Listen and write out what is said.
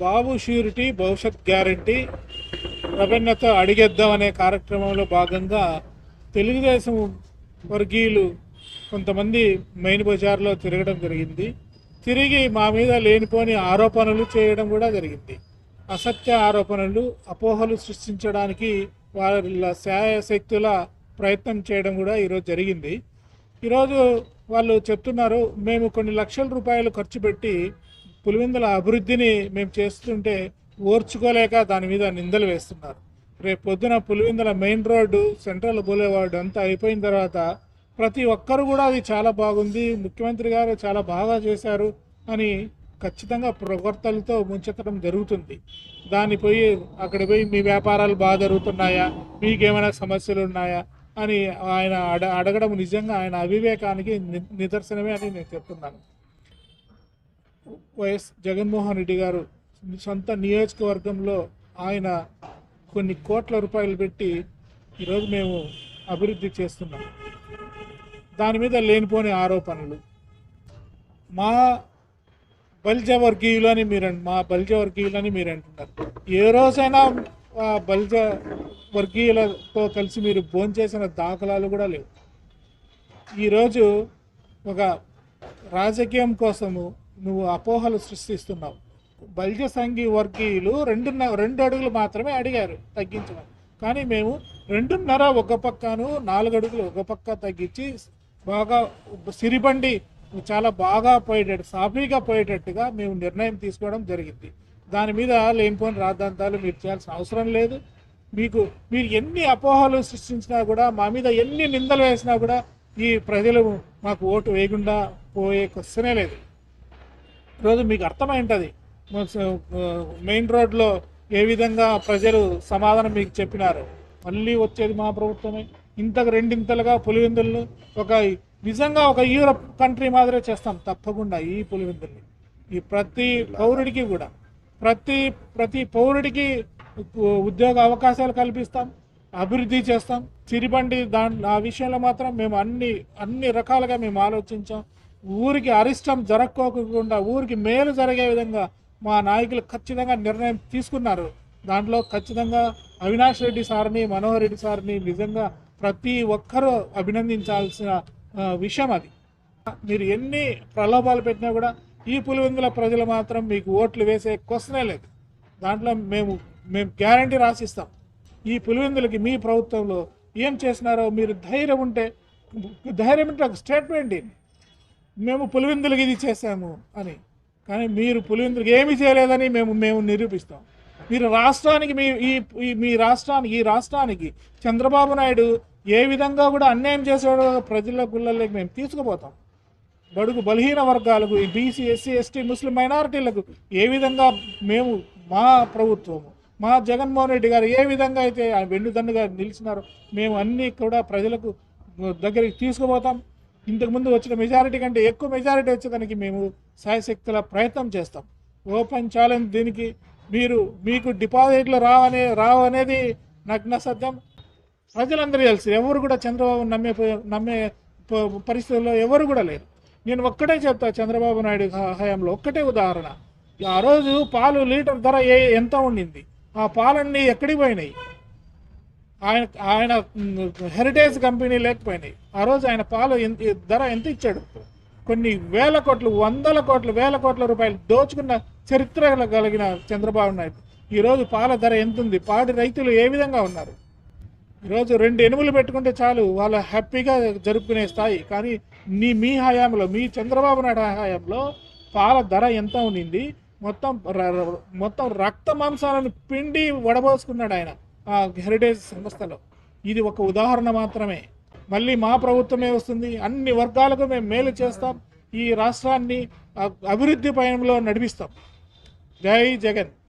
బాబు surety భవిష్యత్ guarantee ప్రబన్నతో అడిగేద్దాం అనే కార్యక్రమంలో భాగంగా తెలుగుదేశం వర్గీయులు కొంతమంది మెయిన్ బజార్లో తిరగడం జరిగింది. తిరిగి మా మీద లేనిపోని ఆరోపణలు చేయడం కూడా జరిగింది. అసత్య ఆరోపణలు అపోహలు సృష్టించడానికి వాళ్ళ శాయశక్తుల ప్రయత్నం చేయడం కూడా ఈరోజు జరిగింది. ఈరోజు వాళ్ళు చెప్తున్నారు మేము కొన్ని లక్షల రూపాయలు ఖర్చు పెట్టి పులివెందుల అభివృద్ధిని మేము చేస్తుంటే ఓర్చుకోలేక దాని మీద నిందలు వేస్తున్నారు. రేపు పొద్దున Pulivendula main road central boulevard అంతా అయిపోయిన తర్వాత ప్రతి ఒక్కరు కూడా అది చాలా బాగుంది ముఖ్యమంత్రి గారు చాలా బాగా చేశారు అని ఖచ్చితంగా ప్రవర్తలతో ముంచెత్తడం జరుగుతుంది. దాన్ని పోయి అక్కడ పోయి మీ వ్యాపారాలు బాగా జరుగుతున్నాయా మీకేమైనా సమస్యలు ఉన్నాయా అని ఆయన అడ అడగడం నిజంగా ఆయన అవివేకానికి ని- నిదర్శనమే అని నేను చెప్తున్నాను. వైఎస్ జగన్మోహన్ రెడ్డి గారు సొంత నియోజకవర్గంలో ఆయన కొన్ని కోట్ల రూపాయలు పెట్టి ఈరోజు మేము అభివృద్ధి చేస్తున్నాం. దాని మీద లేనిపోని ఆరోపణలు. మా బల్జవర్గీయులని మీరు మా బల్జవర్గీయులని మీరు అంటున్నారు ఏ రోజైనా బల్జ బలిజ వర్గీయులతో కలిసి మీరు భోంచేసిన దాఖలాలు కూడా లేవు. ఈరోజు ఒక రాజకీయం కోసము నువ్వు అపోహలు సృష్టిస్తున్నావు. బల్జ సంఘి వర్గీయులు రెండున్న రెండు అడుగులు మాత్రమే అడిగారు తగ్గించమని. కానీ మేము రెండున్నర ఒక పక్కను నాలుగు అడుగులు ఒక పక్క తగ్గించి బాగా సిరిబండి చాలా బాగా పోయేటట్టు సాఫీగా పోయేటట్టుగా మేము నిర్ణయం తీసుకోవడం జరిగింది. దాని మీద లేనిపోని రాద్ధాంతాలు మీరు చేయాల్సిన అవసరం లేదు. మీకు మీరు ఎన్ని అపోహలు సృష్టించినా కూడా మా మీద ఎన్ని నిందలు వేసినా కూడా ఈ ప్రజలు మాకు ఓటు వేయకుండా పోయే క్వశ్చనే లేదు. ఈరోజు మీకు అర్థమై ఉంటుంది మెయిన్ రోడ్లో ఏ విధంగా ప్రజలు సమాధానం మీకు చెప్పినారు. మళ్ళీ వచ్చేది మా ప్రభుత్వమే. ఇంతకు రెండింతలుగా పులివెందులను ఒక నిజంగా ఒక యూరప్ కంట్రీ మాదిరే చేస్తాం. తప్పకుండా ఈ పులివెందుల్ని. ఈ ప్రతి పౌరుడికి కూడా. ప్రతి ప్రతి పౌరుడికి ఉద్యోగ అవకాశాలు కల్పిస్తాం. అభివృద్ధి చేస్తాం. చిరిబండి దాని ఆ విషయంలో మాత్రం మేము అన్ని అన్ని రకాలుగా మేము ఆలోచించాం. ఊరికి అరిష్టం జరక్కోకుండా ఊరికి మేలు జరిగే విధంగా మా నాయకులు ఖచ్చితంగా నిర్ణయం తీసుకున్నారు. దాంట్లో ఖచ్చితంగా అవినాష్ రెడ్డి సార్ని మనోహర్ రెడ్డి సార్ని నిజంగా ప్రతి ఒక్కరూ అభినందించాల్సిన విషయం అది. మీరు ఎన్ని ప్రలోభాలు పెట్టినా కూడా ఈ పులివెందుల ప్రజలు మాత్రం మీకు ఓట్లు వేసే క్వశ్చనే లేదు. దాంట్లో మేము మేము గ్యారంటీ రాసిస్తాం. ఈ పులివెందులకి మీ ప్రభుత్వంలో ఏం చేసినారో మీరు ధైర్యం ఉంటే ధైర్యం ఉంటే ఒక స్టేట్మెంట్ మేము పులివెందులకి ఇది చేశాము అని. కానీ మీరు పులివెందులకి ఏమి చేయలేదని మేము మేము నిరూపిస్తాం. మీరు రాష్ట్రానికి మీ ఈ ఈ- మీ రాష్ట్రానికి ఈ రాష్ట్రానికి చంద్రబాబు నాయుడు ఏ విధంగా కూడా అన్యాయం చేసాడో ప్రజల గుళ్ళలోకి మేము తీసుకుపోతాం. బడుగు బలహీన వర్గాలకు ఈ బీసీ ఎస్సీ ఎస్టీ ముస్లిం మైనారిటీలకు ఏ విధంగా మేము మా ప్రభుత్వము మా జగన్మోహన్ రెడ్డి గారు ఏ విధంగా అయితే ఆ వెన్నుదన్నుగా నిలిచినారో మేము అన్నీ కూడా ప్రజలకు దగ్గరికి తీసుకుపోతాం. ఇంతకుముందు వచ్చిన మెజారిటీ కంటే ఎక్కువ మెజారిటీ వచ్చేదానికి మేము సాయశక్తుల ప్రయత్నం చేస్తాం. ఓపెన్ ఛాలెంజ్ దీనికి మీరు మీకు డిపాజిట్లు రావనే రావు అనేది నగ్న సత్యం. ప్రజలందరూ తెలుసు ఎవరు కూడా చంద్రబాబు నమ్మే నమ్మే ప- పరిస్థితుల్లో ఎవరు కూడా లేరు. నేను ఒక్కటే చెప్తా చంద్రబాబు నాయుడు హయాంలో ఒక్కటే ఉదాహరణ. ఆ రోజు పాలు లీటర్ ధర ఏ ఎంత ఉండింది? ఆ పాలన్నీ ఎక్కడికి పోయినాయి? ఆయన ఆయన హెరిటేజ్ కంపెనీ లేకపోయినాయి. ఆ రోజు ఆయన పాలు ఎంత ధర ఎంత ఇచ్చాడు? కొన్ని వేల కోట్లు వందల కోట్లు వేల కోట్ల రూపాయలు దోచుకున్న చరిత్ర కలిగిన చంద్రబాబు నాయుడు. ఈరోజు పాల ధర ఎంత ఉంది పాడి రైతులు ఏ విధంగా ఉన్నారు? ఈరోజు రెండు ఎనుములు పెట్టుకుంటే చాలు వాళ్ళు హ్యాపీగా జరుపుకునే స్థాయి. కానీ నీ మీ హయాంలో మీ చంద్రబాబు నాయుడు హయాంలో పాల ధర ఎంత ఉండింది? మొత్తం మొత్తం రక్త మాంసాలను పిండి వడబోసుకున్నాడు ఆయన. హెరిటేజ్ సంస్థలో. ఇది ఒక ఉదాహరణ మాత్రమే. మళ్ళీ మా ప్రభుత్వమే వస్తుంది. అన్ని వర్గాలకు మేము మేలు చేస్తాం. ఈ రాష్ట్రాన్ని అభివృద్ధి పయనంలో నడిపిస్తాం. జై జగన్.